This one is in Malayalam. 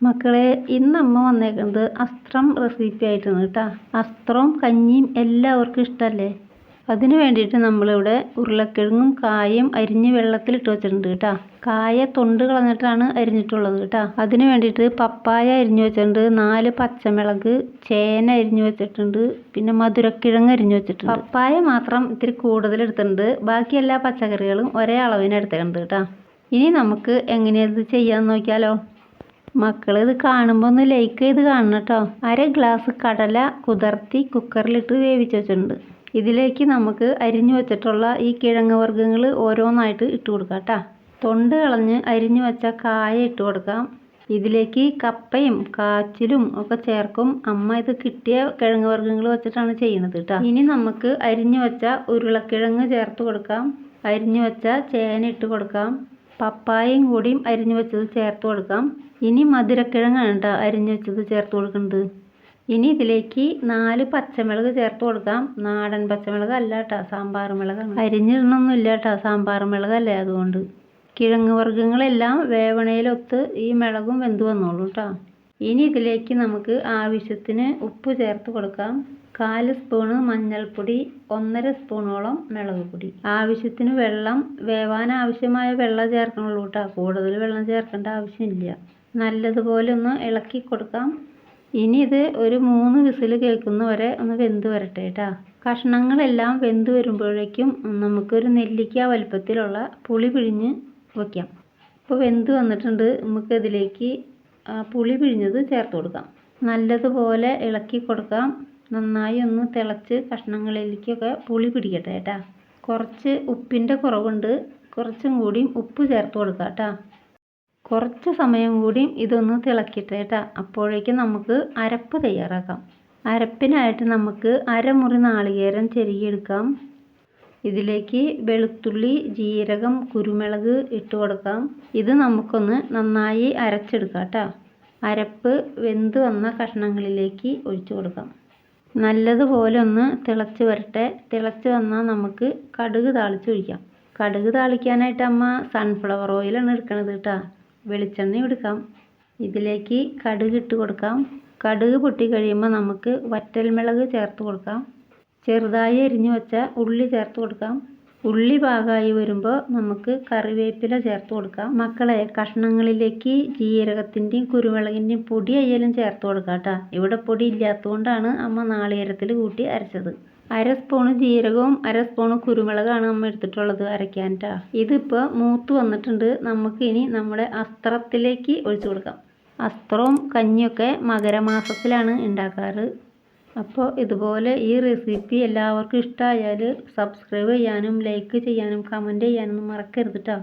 മക്കളെ ഇന്ന് അമ്മ വന്നേക്കുന്നത് അസ്ത്രം റെസിപ്പി ആയിട്ടാണ് കേട്ടോ. അസ്ത്രവും കഞ്ഞിയും എല്ലാവർക്കും ഇഷ്ടമല്ലേ അതിന് വേണ്ടിയിട്ട് നമ്മളിവിടെ ഉരുളക്കിഴങ്ങും കായും അരിഞ്ഞ് വെള്ളത്തിലിട്ട് വെച്ചിട്ടുണ്ട് കേട്ടോ. കായ തൊണ്ട് കളഞ്ഞിട്ടാണ് അരിഞ്ഞിട്ടുള്ളത് കേട്ടോ. അതിന് വേണ്ടിയിട്ട് പപ്പായ അരിഞ്ഞു വെച്ചിട്ടുണ്ട് നാല് പച്ചമുളക് ചേന അരിഞ്ഞു വെച്ചിട്ടുണ്ട് പിന്നെ മധുരക്കിഴങ്ങ് അരിഞ്ഞു വെച്ചിട്ടുണ്ട്. പപ്പായ മാത്രം ഇത്തിരി കൂടുതൽ എടുത്തിട്ടുണ്ട്. ബാക്കി എല്ലാ പച്ചക്കറികളും ഒരേ അളവിന് എടുത്തിട്ടുണ്ട് കേട്ടോ. ഇനി നമുക്ക് എങ്ങനെയത് ചെയ്യാമെന്ന് നോക്കിയാലോ? മക്കൾ ഇത് കാണുമ്പോൾ ഒന്ന് ലൈക്ക് ചെയ്ത് കാണണം കേട്ടോ. അര ഗ്ലാസ് കടല കുതിർത്തി കുക്കറിലിട്ട് വേവിച്ച് വെച്ചിട്ടുണ്ട്. ഇതിലേക്ക് നമുക്ക് അരിഞ്ഞു വെച്ചിട്ടുള്ള ഈ കിഴങ്ങ് വർഗങ്ങൾ ഓരോന്നായിട്ട് ഇട്ട് കൊടുക്കാം കേട്ടോ. തൊണ്ട് കളഞ്ഞ് അരിഞ്ഞു വെച്ച കായ ഇട്ട് കൊടുക്കാം. ഇതിലേക്ക് കപ്പയും കാച്ചിലും ഒക്കെ ചേർക്കും. അമ്മ ഇത് കിട്ടിയ കിഴങ്ങ് വർഗങ്ങൾ വെച്ചിട്ടാണ് ചെയ്യുന്നത് കേട്ടോ. ഇനി നമുക്ക് അരിഞ്ഞു വെച്ച ഉരുളക്കിഴങ്ങ് ചേർത്ത് കൊടുക്കാം. അരിഞ്ഞു വെച്ച ചേന ഇട്ട് കൊടുക്കാം. പപ്പായയും കൂടിയും അരിഞ്ഞു വെച്ചത് ചേർത്ത് കൊടുക്കാം. ഇനി മധുരക്കിഴങ്ങാണ് കേട്ടോ അരിഞ്ഞു വെച്ചത് ചേർത്ത് കൊടുക്കുന്നത്. ഇനി ഇതിലേക്ക് നാല് പച്ചമുളക് ചേർത്ത് കൊടുക്കാം. നാടൻ പച്ചമുളക് അല്ല കേട്ടോ സാമ്പാർ മുളകാണ്. അരിഞ്ഞിടണമൊന്നുമില്ല കേട്ടോ സാമ്പാർ മുളകല്ലേ അതുകൊണ്ട്. കിഴങ്ങ് വർഗങ്ങളെല്ലാം വേവണയിലൊത്ത് ഈ മുളകും വെന്ത് വന്നോളൂ കേട്ടോ. ഇനി ഇതിലേക്ക് നമുക്ക് ആവശ്യത്തിന് ഉപ്പ് ചേർത്ത് കൊടുക്കാം. കാൽ സ്പൂണ് മഞ്ഞൾപ്പൊടി ഒന്നര സ്പൂണോളം മുളക് പൊടി. ആവശ്യത്തിന് വെള്ളം വേവാൻ ആവശ്യമായ വെള്ളം ചേർക്കണുള്ളൂ കേട്ടോ കൂടുതൽ വെള്ളം ചേർക്കേണ്ട ആവശ്യമില്ല. നല്ലതുപോലെ ഒന്ന് ഇളക്കി കൊടുക്കാം. ഇനി ഇത് ഒരു മൂന്ന് വിസിൽ കേൾക്കുന്ന വരെ ഒന്ന് വെന്ത് വരട്ടെ കേട്ടോ കഷ്ണങ്ങളെല്ലാം വെന്ത് വരുമ്പോഴേക്കും നമുക്കൊരു നെല്ലിക്ക വലുപ്പത്തിലുള്ള പുളി പിഴിഞ്ഞ് വയ്ക്കാം ഇപ്പോൾ വെന്ത് വന്നിട്ടുണ്ട്. നമുക്ക് ഇതിലേക്ക് പുളി പിഴിഞ്ഞത് ചേർത്ത് കൊടുക്കാം. നല്ലതുപോലെ ഇളക്കി കൊടുക്കാം. നന്നായി ഒന്ന് തിളച്ച് കഷ്ണങ്ങളിലേക്കൊക്കെ പുളി പിടിക്കട്ടെ കേട്ടോ. കുറച്ച് ഉപ്പിന്റെ കുറവുണ്ട്. കുറച്ചും കൂടിയും ഉപ്പ് ചേർത്ത് കൊടുക്കാം കേട്ടോ. കുറച്ച് സമയം കൂടി ഇതൊന്ന് തിളക്കട്ടെ കേട്ടോ. അപ്പോഴേക്കും നമുക്ക് അരപ്പ് തയ്യാറാക്കാം. അരപ്പിനായിട്ട് നമുക്ക് അരമുറി നാളികേരം ചെരുകിയെടുക്കാം ഇതിലേക്ക് വെളുത്തുള്ളി ജീരകം കുരുമുളക് ഇട്ട് കൊടുക്കാം. ഇത് നമുക്കൊന്ന് നന്നായി അരച്ചെടുക്കാം കേട്ടോ. അരപ്പ് വെന്ത് വന്ന കഷ്ണങ്ങളിലേക്ക് ഒഴിച്ചു കൊടുക്കാം. നല്ലതുപോലെ ഒന്ന് തിളച്ച് വരട്ടെ. തിളച്ച് വന്നാൽ നമുക്ക് കടുക് താളിച്ച് ഒഴിക്കാം. കടുക് താളിക്കാനായിട്ട് അമ്മ സൺഫ്ലവർ ഓയിലാണ് എടുക്കണത് കേട്ടോ വെളിച്ചെണ്ണ എടുക്കാം. ഇതിലേക്ക് കടുക് ഇട്ട് കൊടുക്കാം. കടുക് പൊട്ടി കഴിയുമ്പോൾ നമുക്ക് വറ്റൽമുളക് ചേർത്ത് കൊടുക്കാം. ചെറുതായി അരിഞ്ഞു വെച്ച ഉള്ളി ചേർത്ത് കൊടുക്കാം. ഉള്ളി പാകമായി വരുമ്പോൾ നമുക്ക് കറിവേപ്പില ചേർത്ത് കൊടുക്കാം. മക്കളെ കഷ്ണങ്ങളിലേക്ക് ജീരകത്തിന്റെയും കുരുമുളകിന്റെയും പൊടി അയ്യലും ചേർത്ത് കൊടുക്കാം കേട്ടോ. ഇവിടെ പൊടി ഇല്ലാത്തതുകൊണ്ടാണ് അമ്മ നാളികേരത്തിൽ കൂട്ടി അരച്ചത്. അര സ്പൂണ് ജീരകവും അര സ്പൂണ് കുരുമുളകാണ് അമ്മ എടുത്തിട്ടുള്ളത് അരയ്ക്കാൻ കേട്ടോ ഇതിപ്പോൾ മൂത്ത് വന്നിട്ടുണ്ട്. നമുക്ക് ഇനി നമ്മുടെ അസ്ത്രത്തിലേക്ക് ഒഴിച്ചു കൊടുക്കാം. അസ്ത്രവും കഞ്ഞിയൊക്കെ മകരമാസത്തിലാണ് ഉണ്ടാക്കാറ്. അപ്പോൾ ഇതുപോലെ ഈ റെസിപ്പി എല്ലാവർക്കും ഇഷ്ടമായാൽ സബ്സ്ക്രൈബ് ചെയ്യാനും ലൈക്ക് ചെയ്യാനും കമന്റ് ചെയ്യാനും മറക്കരുത് കേട്ടോ